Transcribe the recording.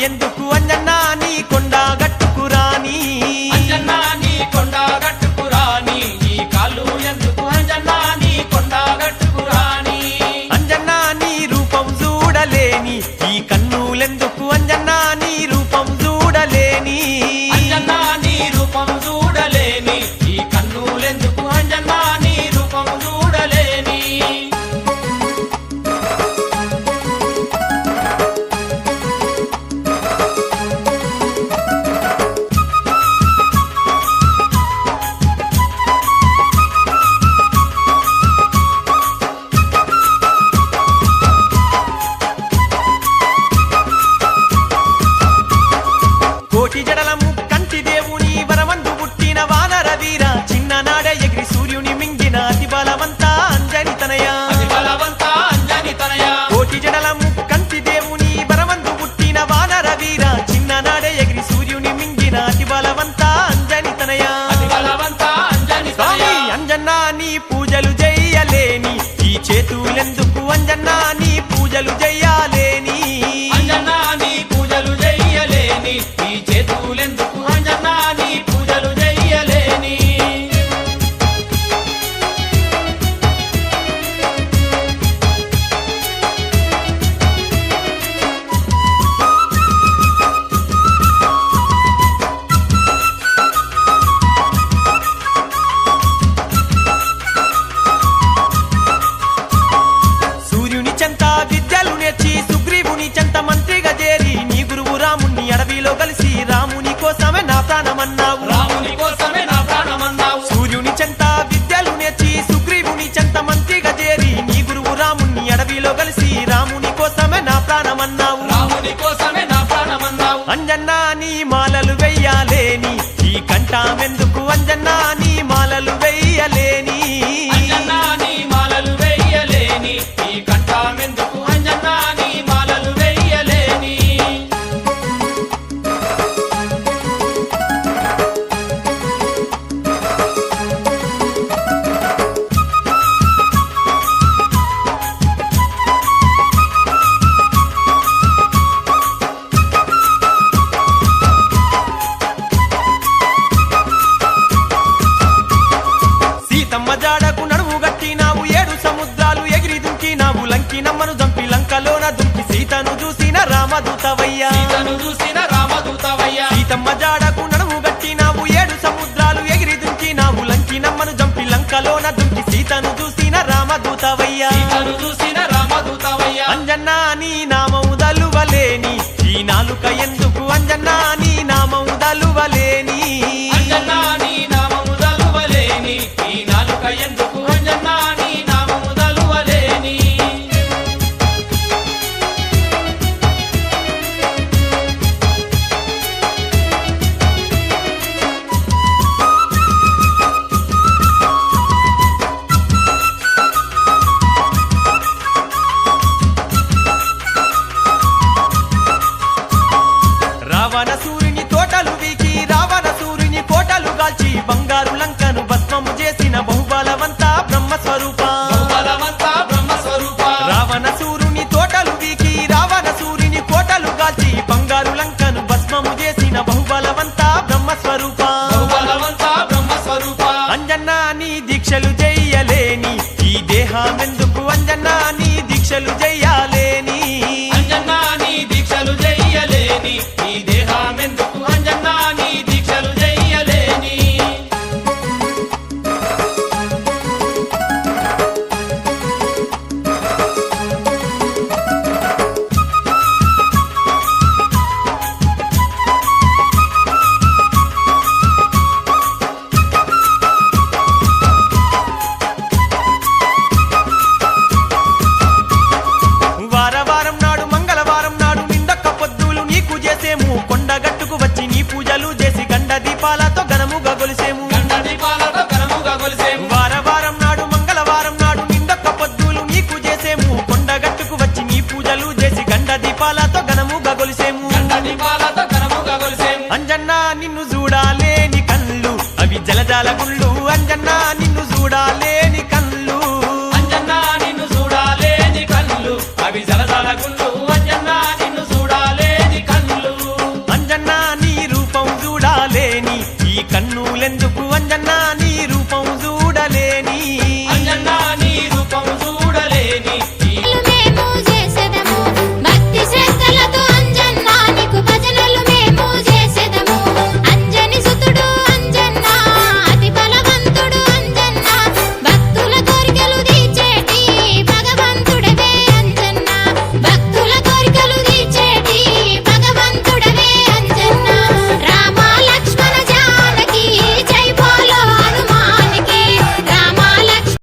ఎందుకు అంజన్నా నీ కొండ చేతులెందుకు అంజన్నా? నీ పూజలు చెయ్యాలి విద్యలు నేర్చి సుగ్రీవుని చెంత మంత్రిగా చేరి నీ గురువు రాముని అడవిలో కలిసి రాముని కోసమే నా ప్రాణమన్నావు. రాముని కోసమే నా ప్రాణమన్నావు. సూర్యుని చెంత విద్యలు నేర్చి సుగ్రీవుని చెంత మంత్రిగా చేరి నీ గురువు రాముని అడవిలో కలిసి రాముని కోసమే నా ప్రాణమన్నావు. రాముని కోసమే నా ప్రాణమన్నావు. అంజన్నా నీ మాలలు వెయ్యాలేని ఈ కంఠమెందుకు అంజన్నా నీ మాలలు వెయ్యలేని? రామదూతవయ్యా. సీతను చూసిన రామదూతవయ్యా. సీతమ్మ జాడకు నడుము గట్టినావు ఏడు సముద్రాలు ఎగిరి దుంకినావు లంకినమ్మను చంపి లంకలోన దుంకి సీతను చూసిన రామదూతవయ్యా. సీతను చూసిన రామదూతవయ్యా. అంజన్నా నీ నామము దలువలేని ఈ నాలుక ఎందుకు కాల్చి బంగారు లంకను భస్మము చేసిన బహుబలవంత బ్రహ్మ స్వరూప బలవంత బ్రహ్మ స్వరూప రావణ సూర్యుని తోటలు వీకి రావణ సూర్యుని కోటలు కాల్చి బంగారు లంకను భస్మము చేసిన బహుబలవంత బ్రహ్మ కొండగట్టుకు వచ్చి నీ పూజలు చేసి గండ దీపాలతో ఘనముగా గొలిసేము. వార వారం నాడు మంగళవారం నాడు నిండొక్క పొద్దులు నీకు చేసేము. కొండగట్టుకు వచ్చి నీ పూజలు చేసి గండ దీపాలతో ఘనముగా గొలిసేము. అంజన్నా నిన్ను చూడాలేని కళ్ళు. అవి జలజాల గుళ్ళు உப்பு வந்தன்னா நீ